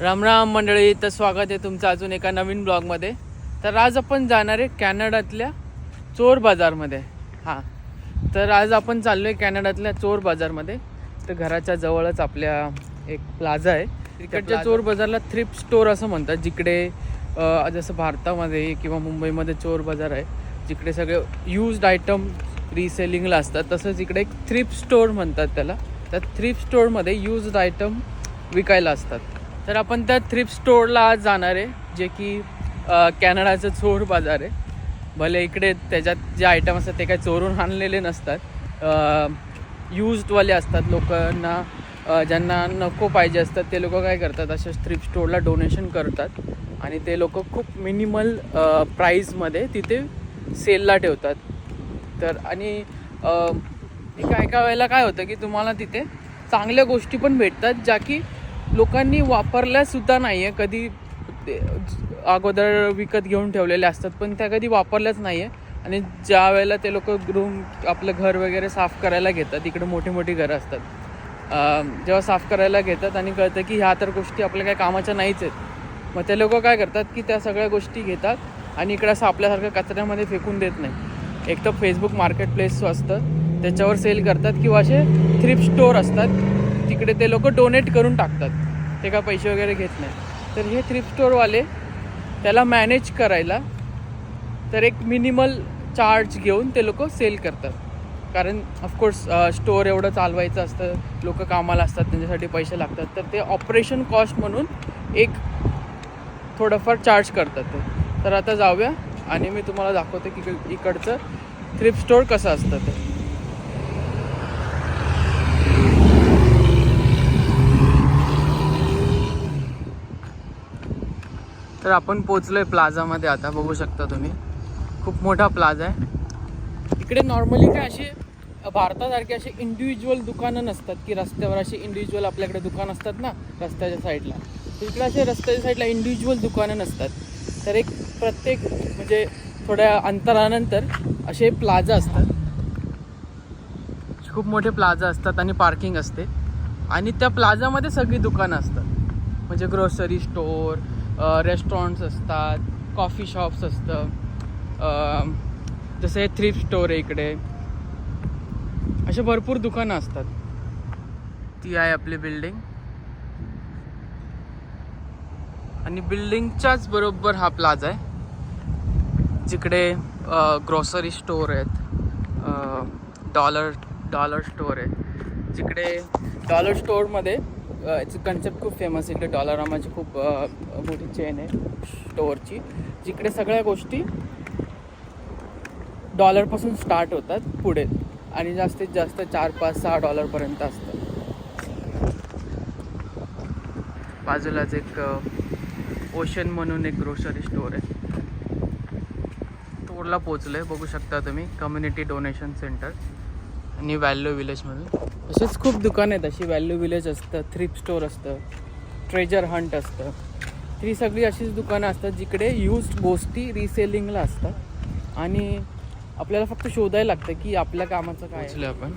राम राम मंडळी तर स्वागत आहे तुमचं अजून एका नवीन ब्लॉगमध्ये. तर आज आपण जाणार आहे कॅनडातल्या चोर बाजारमध्ये. हां. तर आज आपण चाललो आहे कॅनडातल्या चोर बाजारमध्ये. तर घराच्या जवळच आपल्या एक प्लाझा आहे. तिकडच्या चोर बाजारला थ्रिफ्ट स्टोअर असं म्हणतात जिकडे जसं भारतामध्ये किंवा मुंबईमध्ये चोर बाजार आहे जिकडे सगळे यूज्ड आयटम रिसेलिंगला असतात तसंच इकडे एक थ्रिफ्ट स्टोअर म्हणतात त्याला. त्या थ्रिफ्ट स्टोअरमध्ये यूज्ड आयटम विकायला असतात. तर आपण त्या थ्रिप स्टोअरला आज जाणार आहे जे की कॅनडाचं चोर बाजार आहे. भले इकडे त्याच्यात जे आयटम असतात ते काही चोरून आणलेले नसतात. यूजवाले असतात लोकांना ज्यांना नको पाहिजे असतात ते लोक काय करतात अशा थ्रिप स्टोअरला डोनेशन करतात. आणि ते लोक खूप मिनिमल प्राईजमध्ये तिथे सेलला ठेवतात. तर आणि काय काय वेळेला काय होतं की तुम्हाला तिथे चांगल्या गोष्टी पण भेटतात ज्या की लोकांनी वापरल्यासुद्धा नाही आहे कधी ते अगोदर विकत घेऊन ठेवलेल्या असतात पण त्या कधी वापरल्याच नाही आहे आणि ज्या वेळेला ते लोक रूम आपलं घर वगैरे साफ करायला घेतात इकडे मोठी मोठी घरं असतात. जेव्हा साफ करायला घेतात आणि कळतं की ह्या तर गोष्टी आपल्या काही कामाच्या नाहीच आहेत. मग ते लोक काय करतात की त्या सगळ्या गोष्टी घेतात आणि इकडे असं आपल्यासारखं कचऱ्यामध्ये फेकून देत नाही. एक तर फेसबुक मार्केट प्लेस असतं त्याच्यावर सेल करतात किंवा असे थ्रिप स्टोअर असतात. तिकडे ते लोक डोनेट करून टाकतात. ते का पैसे वगैरे घेत नाही. तर हे थ्रिफ्ट स्टोअरवाले त्याला मॅनेज करायला तर एक मिनिमल चार्ज घेऊन ते लोक सेल करतात. कारण ऑफकोर्स स्टोअर एवढं चालवायचं असतं. लोक कामाला असतात त्यांच्यासाठी पैसे लागतात. तर ते ऑपरेशन कॉस्ट म्हणून एक थोडंफार चार्ज करतात ते. तर आता जाऊया आणि मी तुम्हाला दाखवते की इकडचं थ्रिफ्ट स्टोअर कसं असतं ते. तर आपण पोचलोय प्लाझामध्ये आता बघू शकता तुम्ही. खूप मोठा प्लाझा आहे. इकडे नॉर्मली काय असे भारतासारखे असे इंडिव्हिज्युअल दुकानं नसतात की रस्त्यावर असे इंडिव्हिज्युअल आपल्याकडे दुकान असतात ना रस्त्याच्या साईडला तर इकडे असे रस्त्याच्या साईडला इंडिव्हिज्युअल दुकानं नसतात. तर एक प्रत्येक म्हणजे थोड्या अंतरानंतर असे प्लाझा असतात. खूप मोठे प्लाझा असतात आणि पार्किंग असते. आणि त्या प्लाझामध्ये सगळी दुकानं असतात. म्हणजे ग्रोसरी स्टोअर रेस्टॉरंट्स असतात कॉफी शॉप्स असतं. जसं हे थ्रिफ्ट स्टोअर आहे इकडे. असे भरपूर दुकानं असतात. ती आहे आपली बिल्डिंग आणि बिल्डिंगच्याच बरोबर हा प्लाझा आहे. जिकडे ग्रॉसरी स्टोअर आहेत. डॉलर डॉलर स्टोअर आहे जिकडे डॉलर स्टोअरमध्ये याचं कन्सेप्ट खूप फेमस आहे. इकडे डॉलरामाची खूप मोठी चेन आहे स्टोअरची जिकडे सगळ्या गोष्टी डॉलरपासून स्टार्ट होतात पुढे. आणि जास्तीत जास्त चार पाच सहा डॉलरपर्यंत असतं. बाजूलाच एक ओशन म्हणून एक ग्रोसरी स्टोअर आहे. तोडला पोचलं आहे बघू शकता तुम्ही. कम्युनिटी डोनेशन सेंटर आणि व्हॅल्यू विलेजमधून असेच खूप दुकानं आहेत अशी. व्हॅल्यू विलेज असतं थ्रिफ्ट स्टोअर असतं ट्रेजर हंट असतं. ती सगळी अशीच दुकानं असतात जिकडे यूज्ड गोष्टी रिसेलिंगला असतात. आणि आपल्याला फक्त शोधायला लागतं की आपल्या कामाचं काय आहे. आपण.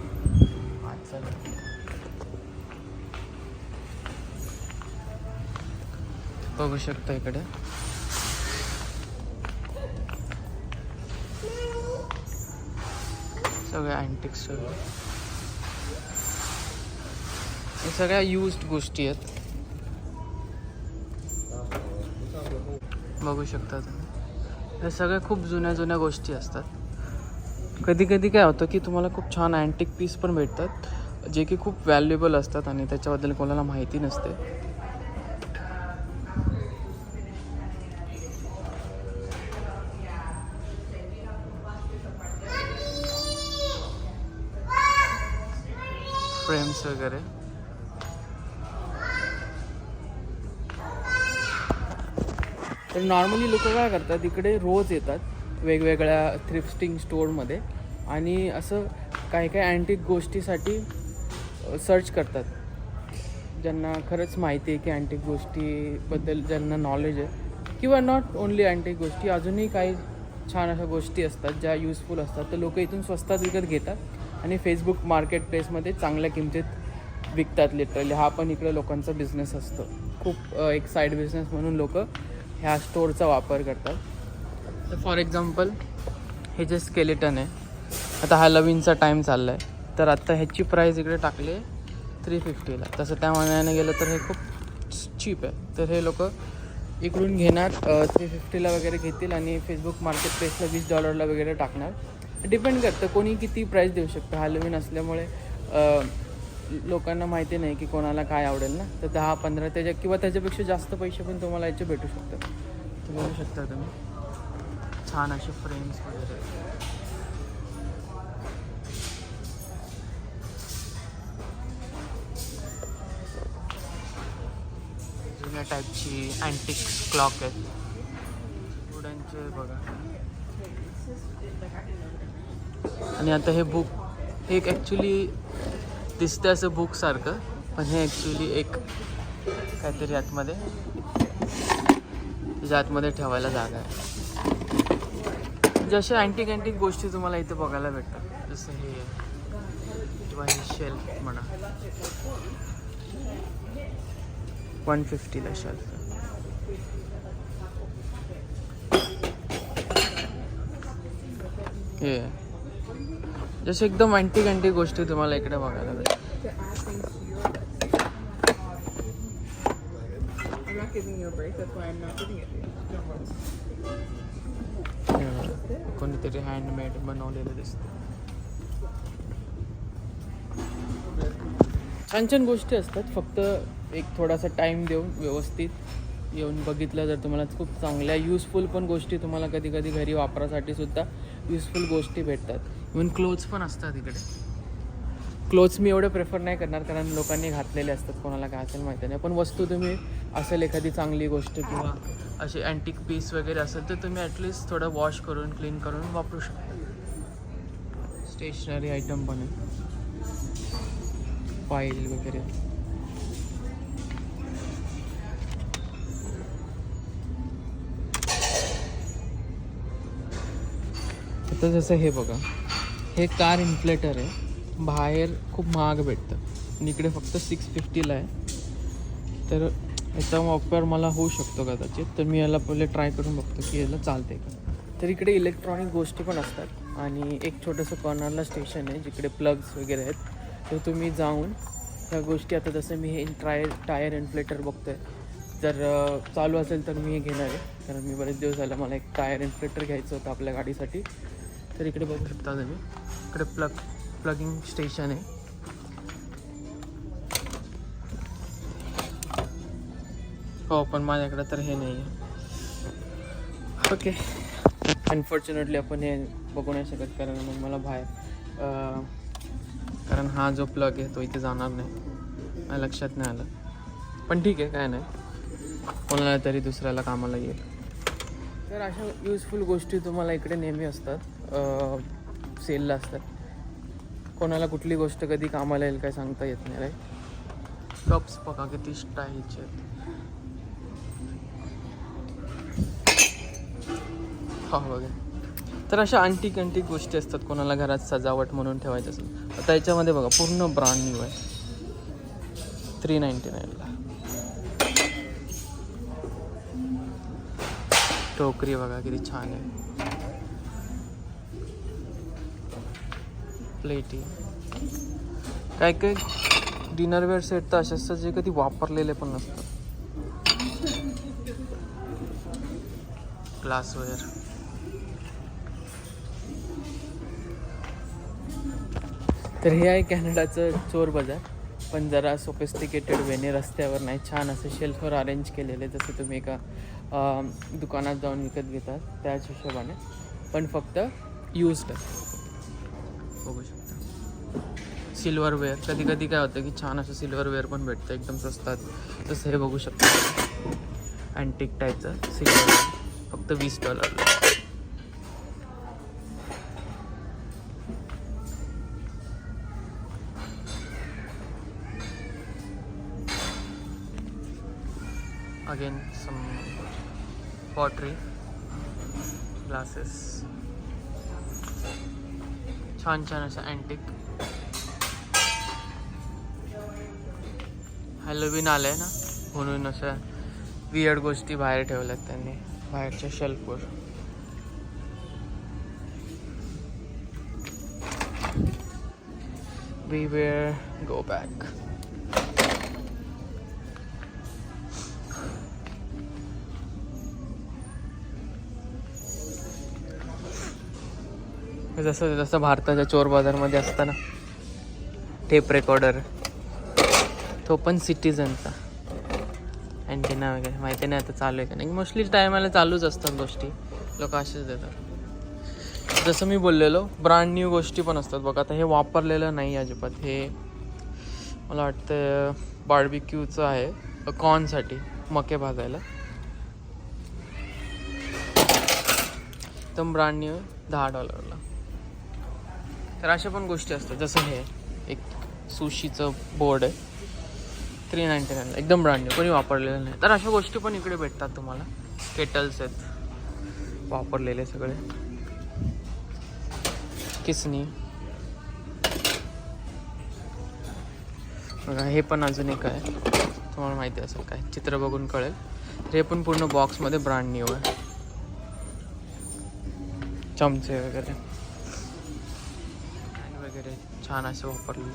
बघू शकता इकडे. सगळ्या अँटिक सगळं. हे सगळ्या युज्ड गोष्टी आहेत. बघू शकता तुम्ही. हे सगळ्या खूप जुन्या जुन्या गोष्टी असतात. कधी कधी काय होतं की तुम्हाला खूप छान अँटिक पीस पण भेटतात जे की खूप व्हॅल्युएबल असतात आणि त्याच्याबद्दल कोणाला माहिती नसते. फ्रेम्स वगैरे. तर नॉर्मली लोक काय करतात इकडे रोज येतात वेगवेगळ्या थ्रिफ्टिंग स्टोअरमध्ये आणि असं काही काही अँटिक गोष्टीसाठी सर्च करतात. ज्यांना खरंच माहिती आहे की अँटिक गोष्टीबद्दल ज्यांना नॉलेज आहे किंवा नॉट ओन्ली अँटिक गोष्टी अजूनही काही छान अशा गोष्टी असतात ज्या युजफुल असतात. तर लोक इथून स्वस्तात विकत घेतात. आणि फेसबुक मार्केट प्लेसमध्ये चांगल्या किमतीत विकतात लिटरली हा पण इकडे लोकांचा बिझनेस असतो. खूप एक साईड बिझनेस म्हणून लोक ह्या स्टोअरचा वापर करतात. तर फॉर एक्झाम्पल हे जे स्केलेटन आहे आता हॅलोविनचा टाईम चालला आहे तर आत्ता ह्याची प्राईस इकडे टाकली थ्री फिफ्टीला तसं त्या मानाने गेलं तर हे खूप चीप आहे. तर हे लोक इकडून घेणार थ्री फिफ्टीला वगैरे घेतील आणि फेसबुक मार्केट प्लेसला वीस डॉलरला वगैरे टाकणार. डिपेंड करतं कोणी किती प्राईस देऊ शकतं. हॅलोविन असल्यामुळे लोकांना माहिती नाही की कोणाला काय आवडेल ना. तर दहा पंधरा त्याच्या किंवा त्याच्यापेक्षा जास्त पैसे पण तुम्हाला याचे भेटू शकतात. तर बघू शकता तुम्ही. छान असे फ्रेम्स वगैरे. जुन्या टाईपची अँटिक क्लॉक आहेत. वुडनचे बघा. आणि आता हे बुक हे एक ॲक्च्युली दिसतं असं बुकसारखं पण हे ॲक्च्युली एक काहीतरी आतमध्ये त्याच्या आतमध्ये ठेवायला जागा आहे. जसे अँटिक अँटिक गोष्टी तुम्हाला इथे बघायला भेटतात. जसं हे किंवा हे शेल्फ म्हणा. वन फिफ्टीला शेल्फ हे. जसे एकदम अँटिक घंटी गोष्टी तुम्हाला इकडे बघायला भेटतात कोणीतरी हँडमेड बनवलेलं दिसतं छान छान गोष्टी असतात. फक्त एक थोडासा टाईम देऊन व्यवस्थित येऊन बघितलं तर तुम्हाला खूप चांगल्या युजफुल पण गोष्टी तुम्हाला कधी कधी घरी वापरासाठी सुद्धा युजफुल गोष्टी भेटतात. इवन क्लोथ्स पण असतात इकडे. क्लोथ्स मी एवढे प्रेफर नाही करणार कारण लोकांनी घातलेले असतात कोणाला काय असेल माहिती नाही. पण वस्तू तुम्ही असेल एखादी चांगली गोष्ट किंवा असे अँटिक पीस वगैरे असेल तर तुम्ही ॲटलिस्ट थोडं वॉश करून क्लीन करून वापरू शकता. स्टेशनरी आयटम पण आहे. फाईल वगैरे. आता जसं हे बघा. हे कार इन्फ्लेटर आहे. बाहेर खूप महाग भेटतं. आणि इकडे फक्त सिक्स फिफ्टीला आहे. तर याचा वापर मला होऊ शकतो कदाचित. तर मी याला पहिले ट्राय करून बघतो की याला चालते का. तर इकडे इलेक्ट्रॉनिक गोष्टी पण असतात. आणि एक छोटंसं कॉर्नरला स्टेशन आहे जिकडे प्लग्स वगैरे आहेत. तर तुम्ही जाऊन ह्या गोष्टी आता जसं मी हे ट्राय टायर इन्फ्लेटर बघतोय. जर चालू असेल तर मी हे घेणार आहे. कारण मी बरेच दिवस झालं मला एक टायर इन्फ्लेटर घ्यायचं होतं आपल्या गाडीसाठी. तर इकडे बघू शकता तुम्ही. इकडे प्लग प्लगिंग स्टेशन आहे. हो पण माझ्याकडे तर हे नाही आहे ओके अनफॉर्च्युनेटली आपण हे बघू नाही शकत कारण मग मला बाहेर कारण हा जो प्लग आहे तो इथे जाणार नाही. माझ्या लक्षात नाही आलं. पण ठीक आहे काय नाही. कोणाला तरी दुसऱ्याला कामाला येईल. तर अशा युजफुल गोष्टी तुम्हाला इकडे नेहमी असतात. सेलला असतात. कोणाला कुठली गोष्ट कधी कामाला येईल काय सांगता येत नाही राईट कप्स बघा किती स्टाईलचे आहेत. हा बघा. तर अशा अंटिक अंटिक गोष्टी असतात. कोणाला घरात सजावट म्हणून ठेवायचं असेल. आता याच्यामध्ये बघा पूर्ण ब्रांड न्यू आहे. थ्री नाईन्टी नाईनला टोकरी बघा किती छान आहे. प्लेटी. काय काय डिनरवेअर सेट तर असे असतात जे कधी वापरलेले पण नसतात. ग्लासवेअर तर हे आहे कॅनडाचं चोर बाजार. पण जरा सोफिस्टिकेटेड वेने रस्त्यावर नाही छान असं शेल्फवर अरेंज केलेले जसं तुम्ही एका दुकानात जाऊन विकत घेतात त्याच हिशोबाने. पण फक्त युज्ड बघू शकता. सिल्वरवेअर कधी कधी काय होतं की छान असं सिल्वरवेअर पण भेटतं एकदम स्वस्तात तसं हे बघू शकता. अँटिक टाईपचं सिल्वर फक्त वीस dollar again some pottery glasses. छान छान असं अँटिक हॅलोविन आलंय ना म्हणून असं वियड गोष्टी बाहेर ठेवल्यात त्यांनी बाहेरच्या शेल्फवर we will go back. जसं जसं भारताच्या चोर बाजारमध्ये असतं ना टेप रेकॉर्डर तो पण सिटीजनचा अँटेना वगैरे माहिती नाही आता चालू आहे का नाही. मोस्टली टायमाला चालूच असतात गोष्टी. लोक असेच देतात. जसं मी बोललेलो ब्रँड न्यू गोष्टी पण असतात. बघा आता हे वापरलेलं नाही अजिबात. हे मला वाटतं बार्बिक्यूचं आहे. कॉर्नसाठी मके भाजायला. एकदम ब्रँड न्यू दहा डॉलरला तर अशा पण गोष्टी असतात. जसं हे एक सुशीचं बोर्ड आहे. थ्री नाईन्टी नाईन एकदम ब्रँड कोणी वापरलेलं नाही. तर अशा गोष्टी पण इकडे भेटतात तुम्हाला. केटल्स आहेत. वापरलेले सगळे. किसनी बघा हे पण अजून एक आहे. तुम्हाला माहिती असेल काय. चित्र बघून कळेल. तर हे पण पूर्ण बॉक्समध्ये ब्रँड न्यू आहे. चमचे वगैरे. वगैरे छान असे वापरलेले.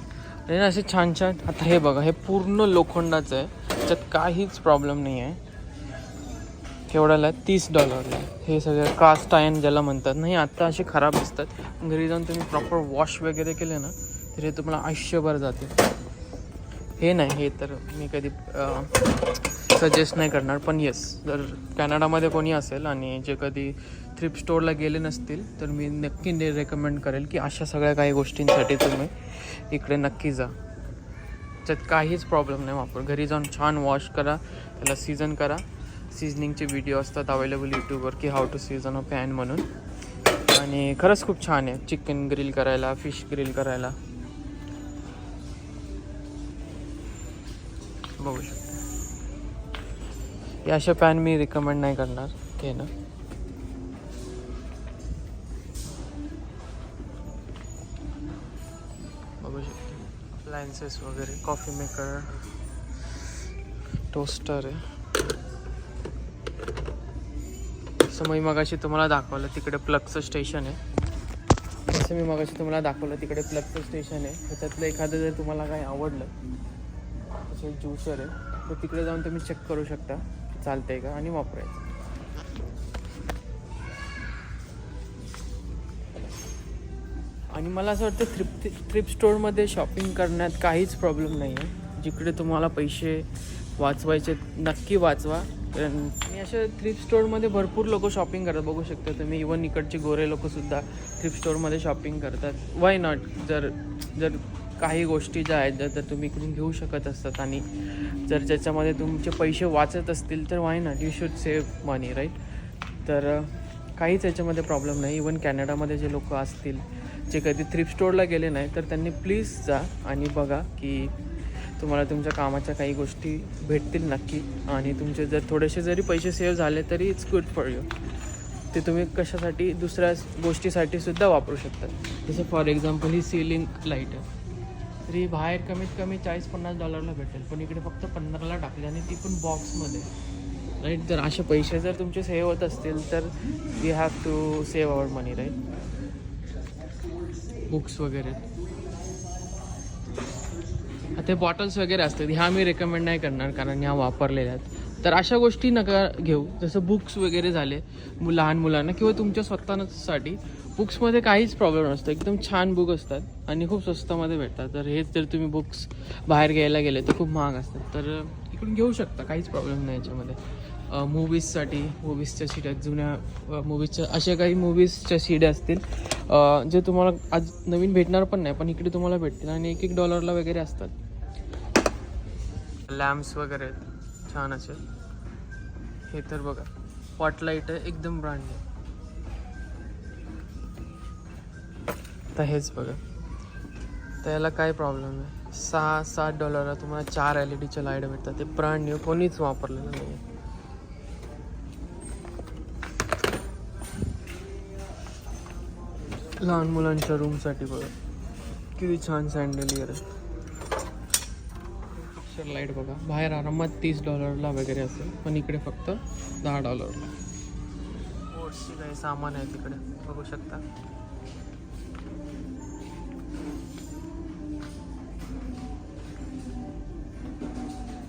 आणि ना असे छान छान आता हे बघा हे पूर्ण लोखंडाचं आहे. त्याच्यात काहीच प्रॉब्लेम नाही आहे. केवढ्याला? आहे? तीस डॉलरला हे सगळं कास्ट आयन ज्याला म्हणतात. नाही आत्ता असे खराब दिसतात. घरी जाऊन तुम्ही प्रॉपर वॉश वगैरे केले ना तर हे तुम्हाला आयुष्यभर जाते हे नाही हे तर मी कधी सजेस्ट नाही करणार पण येस जर कॅनडामध्ये कोणी असेल आणि जे कधी थ्रिप स्टोअरला गेले नसतील तर मी नक्की ने रेकमेंड करेल की अशा सगळ्या काही गोष्टींसाठी तुम्ही इकडे नक्की जा. त्यात काहीच प्रॉब्लेम नाही वापर. घरी जाऊन छान वॉश करा त्याला सीझन करा. सीझनिंगचे व्हिडिओ असतात अवेलेबल यूट्यूबवर की how to season a pan म्हणून. आणि खरंच खूप छान आहे. चिकन ग्रिल करायला फिश ग्रिल करायला. बघू शकता. या अशा पॅन मी रिकमेंड नाही करणार. घेणं अप्लायन्सेस वगैरे कॉफी मेकर टोस्टर आहे. जसं मी मगाशी तुम्हाला दाखवलं तिकडे प्लगचं स्टेशन आहे. जसं मी मगाशी तुम्हाला दाखवलं तिकडे प्लगचं स्टेशन आहे. त्याच्यातलं एखादं जर तुम्हाला काही आवडलं असे ज्युसर आहे तर तिकडे जाऊन तुम्ही चेक करू शकता चालतं आहे का आणि वापरायचं. आणि मला असं वाटतं थ्रिप थ्रिप स्टोअरमध्ये शॉपिंग करण्यात काहीच प्रॉब्लेम नाही आहे जिकडे तुम्हाला पैसे वाचवायचे नक्की वाचवा. कारण आणि अशा थ्रिप स्टोअरमध्ये भरपूर लोक शॉपिंग करतात. बघू शकता तुम्ही इवन इकडचे गोरे लोकसुद्धा थ्रिप स्टोअरमध्ये शॉपिंग करतात. वाय नॉट जर जर काही गोष्टी ज्या आहेत तर तुम्ही इकडून घेऊ शकत असतात आणि जर ज्याच्यामध्ये तुमचे पैसे वाचत असतील तर why not you should save money right तर काहीच याच्यामध्ये प्रॉब्लेम नाही. इवन कॅनडामध्ये जे लोक असतील जे कधी थ्रिप स्टोअरला गेले नाही तर त्यांनी प्लीज जा आणि बघा की तुम्हाला तुमच्या कामाच्या काही गोष्टी भेटतील नक्की. आणि तुमचे जर थोडेसे जरी पैसे सेव्ह झाले तरी इट्स गुड फॉर यू ते तुम्ही कशासाठी दुसऱ्या गोष्टीसाठी सुद्धा वापरू शकता. जसं फॉर एक्झाम्पल ही सिलिंग लाइट आहे. तरी बाहेर कमीत कमी चाळीस पन्नास डॉलरला भेटेल पण इकडे फक्त पंधराला टाकली आणि ती पण बॉक्समध्ये राईट जर असे पैसे जर तुमचे सेव्ह होत असतील तर we have to save our money right books वगैरे. आता बॉटल्स वगैरे असतात ह्या मी रेकमेंड नाही करणार कारण ह्या वापरलेल्या आहेत. तर अशा गोष्टी नका घेऊ. जसं बुक्स वगैरे झाले लहान मुलांना किंवा तुमच्या स्वतःसाठी बुक्समध्ये काहीच प्रॉब्लेम नसतो. एकदम छान बुक असतात आणि खूप स्वस्तामध्ये भेटतात. तर हेच जर तुम्ही बुक्स बाहेर घ्यायला गेले तर खूप महाग असतात. तर इकडून घेऊ शकता काहीच प्रॉब्लेम नाही याच्यामध्ये. मूवीजसाठी मूवीजच्या सीड्या जुन्या मूवीजच्या अशा काही मूवीजच्या शिड्या असतील. जे तुम्हाला आज नवीन भेटणार पण नाही पण इकडे तुम्हाला भेटतील आणि एक एक डॉलरला वगैरे असतात. लॅम्प्स वगैरे आहेत छान असे. हे तर बघा स्पॉटलाईट आहे एकदम ब्रँड तर हेच बघा. तर याला काय प्रॉब्लेम आहे? सहा सात डॉलरला तुम्हाला चार एल ई डीच्या लाइट भेटतात. ते ब्रँड न्यू कोणीच वापरलेलं नाही आहे लहान मुलांच्या रूमसाठी बघा. किती छान सँडलियर आहे. लाइट बघा. बाहेर आरामात तीस डॉलरला वगैरे असेल पण इकडे फक्त दहा डॉलरला स्पोर्ट्सची काही सामान आहे तिकडे. बघू शकता.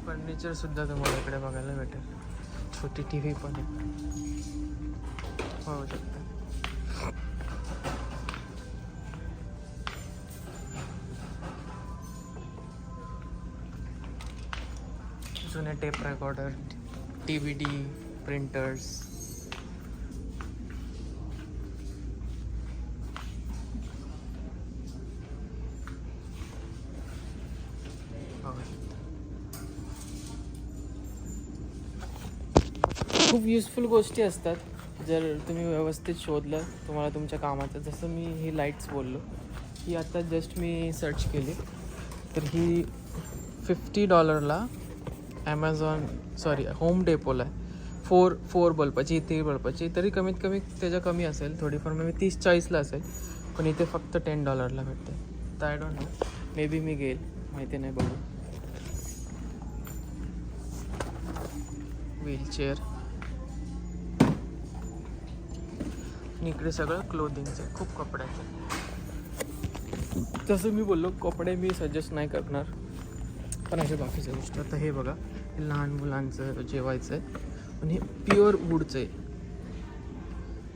फर्निचर सुद्धा तुम्हाला इकडे बघायला भेटेल. छोटी टी व्ही पण आहे. बघू शकता. Tape recorder T V D printers खूप युजफुल गोष्टी असतात. जर तुम्ही व्यवस्थित शोधलं तुम्हाला तुमच्या कामाचं. जसं मी ही लाईट्स बोललो ही आता जस्ट मी सर्च केली. तर ही फिफ्टी डॉलरला ॲमेझॉन सॉरी होम डेपोला आहे. फोर फोर बल्बाची तीन बल्बाची तरी कमीत कमी त्याच्या कमी असेल थोडीफार मे तीस चाळीसला असेल. पण इथे फक्त टेन डॉलरला भेटते. तर I don't know maybe मी घेईल माहिती नाही बघू. व्हीलचेअर आणि इकडे सगळं क्लोथिंगचं आहे खूप कपड्याचं. तसं मी बोललो कपडे मी सजेस्ट नाही करणार. पण अशा बाकीच्या गोष्टी. आता हे बघा. हे लहान मुलांचं जेवायचं आहे पण हे प्युअर वूडचं आहे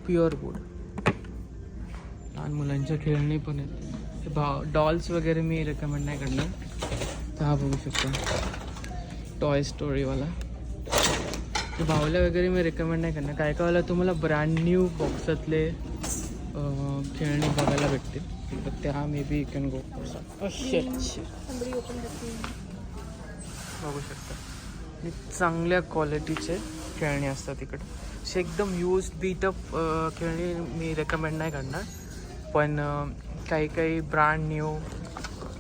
प्युअर वूड. लहान मुलांच्या खेळणी पण आहेत. हे भाव डॉल्स वगैरे मी रेकमेंड नाही करणार. तर हा बघू शकता. टॉय स्टोरीवाला ते भावल्या वगैरे मी रेकमेंड नाही करणार. काय काय वेळेला तुम्हाला ब्रँड न्यू बॉक्सातले खेळणी बघायला भेटतील. तर त्या मे बी कॅन गो बघू शकता. आणि चांगल्या क्वालिटीचे खेळणी असतात इकडे असे एकदम यूज बीटअप खेळणी मी रेकमेंड नाही करणार. पण काही काही ब्रँड न्यू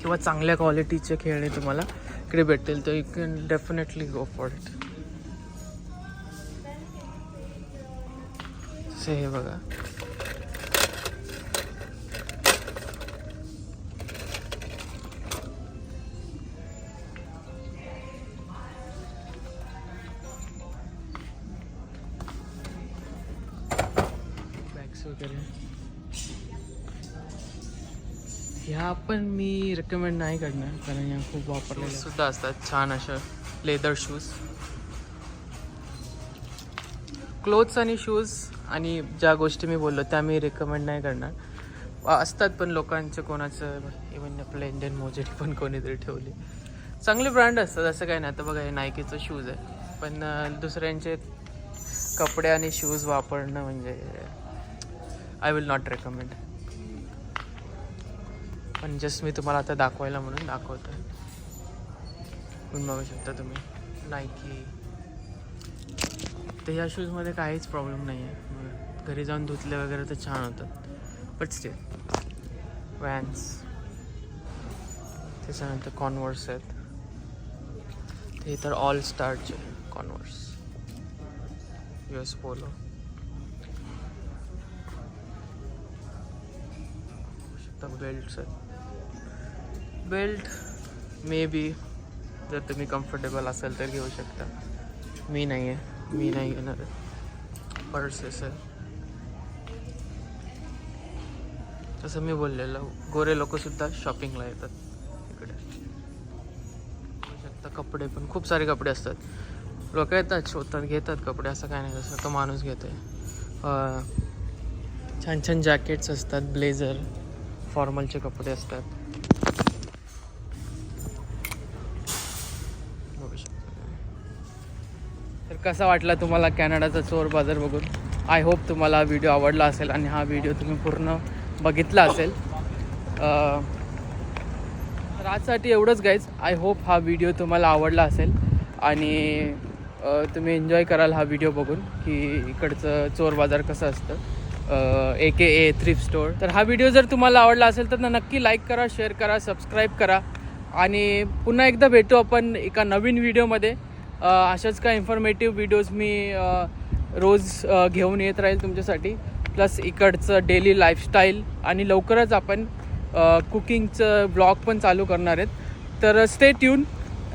किंवा चांगल्या क्वालिटीचे खेळणे तुम्हाला इकडे भेटतील. तर you can definitely go for it say हे बघा. ह्या पण मी रेकमेंड नाही करणार कारण ह्या खूप वापरलेल्या सुद्धा असतात छान अशा लेदर शूज क्लोथ्स आणि शूज आणि ज्या गोष्टी मी बोललो त्या मी रेकमेंड नाही करणार. असतात पण लोकांचं कोणाचं इवन आपलं इंडियन मोजेटी पण कोणीतरी ठेवली. चांगले ब्रँड असतात असं काही नाही. आता बघा हे नायकीचं शूज आहे. पण दुसऱ्यांचे कपडे आणि शूज वापरणं म्हणजे आय विल नॉट रेकमेंड पण जस्ट मी तुम्हाला आता दाखवायला म्हणून दाखवतो पण बघू शकता तुम्ही? नायकी तर ह्या शूजमध्ये काहीच प्रॉब्लेम नाही आहे घरी जाऊन धुतले वगैरे तर छान होतात बट स्टील वॅन्स त्याच्यानंतर कॉनवर्स आहेत. ते तर all स्टारचे Converse U S Polo belts आहेत. बेल्ट मे बी जर तुम्ही कम्फर्टेबल असाल तर घेऊ शकता. मी नाही आहे मी नाही घेणार पर्स असेल तसं मी बोललेलं. गोरे लोकसुद्धा शॉपिंगला येतात. इकडे. बघू शकता. कपडे पण. खूप सारे कपडे असतात. लोक येतात शोधतात घेतात कपडे. असं काय नाही जसं तो माणूस घेतो आहे छान छान जॅकेट्स असतात. ब्लेझर फॉर्मलचे कपडे असतात. कसा वाटला तुम्हाला कॅनडाचा चोर बाजार बघून? आय होप तुम्हाला व्हिडिओ आवडला असेल आणि हा व्हिडिओ तुम्ही पूर्ण बघितला असेल. तर आजसाठी एवढंच गाईज आय होप हा व्हिडिओ तुम्हाला आवडला असेल आणि तुम्ही एन्जॉय कराल हा व्हिडिओ बघून की इकडचं चोर बाजार कसं असतं. ए के ए थ्रिफ्ट स्टोअर तर हा व्हिडिओ जर तुम्हाला आवडला असेल तर नक्की लाईक करा शेअर करा सबस्क्राईब करा. आणि पुन्हा एकदा भेटू आपण एका नवीन व्हिडिओमध्ये अशाच काय इन्फॉर्मेटिव्ह व्हिडिओज मी रोज घेऊन येत राहील तुमच्यासाठी. प्लस इकडचं डेली लाईफस्टाईल आणि लवकरच आपण कुकिंगचं ब्लॉग पण चालू करणार आहेत. तर स्टे ट्यून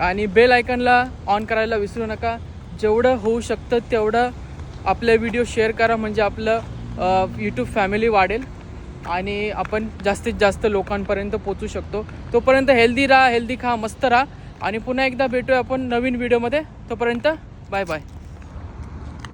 आणि बेल आयकनला ऑन करायला विसरू नका. जेवढं होऊ शकतं तेवढं आपले व्हिडिओ शेअर करा म्हणजे आपलं यूट्यूब फॅमिली वाढेल आणि आपण जास्तीत जास्त लोकांपर्यंत पोचू शकतो. तोपर्यंत हेल्दी राहा हेल्दी खा मस्त राहा. आणि पुन्हा एकदा भेटूया आपण नवीन व्हिडिओमध्ये. तोपर्यंत बाय बाय.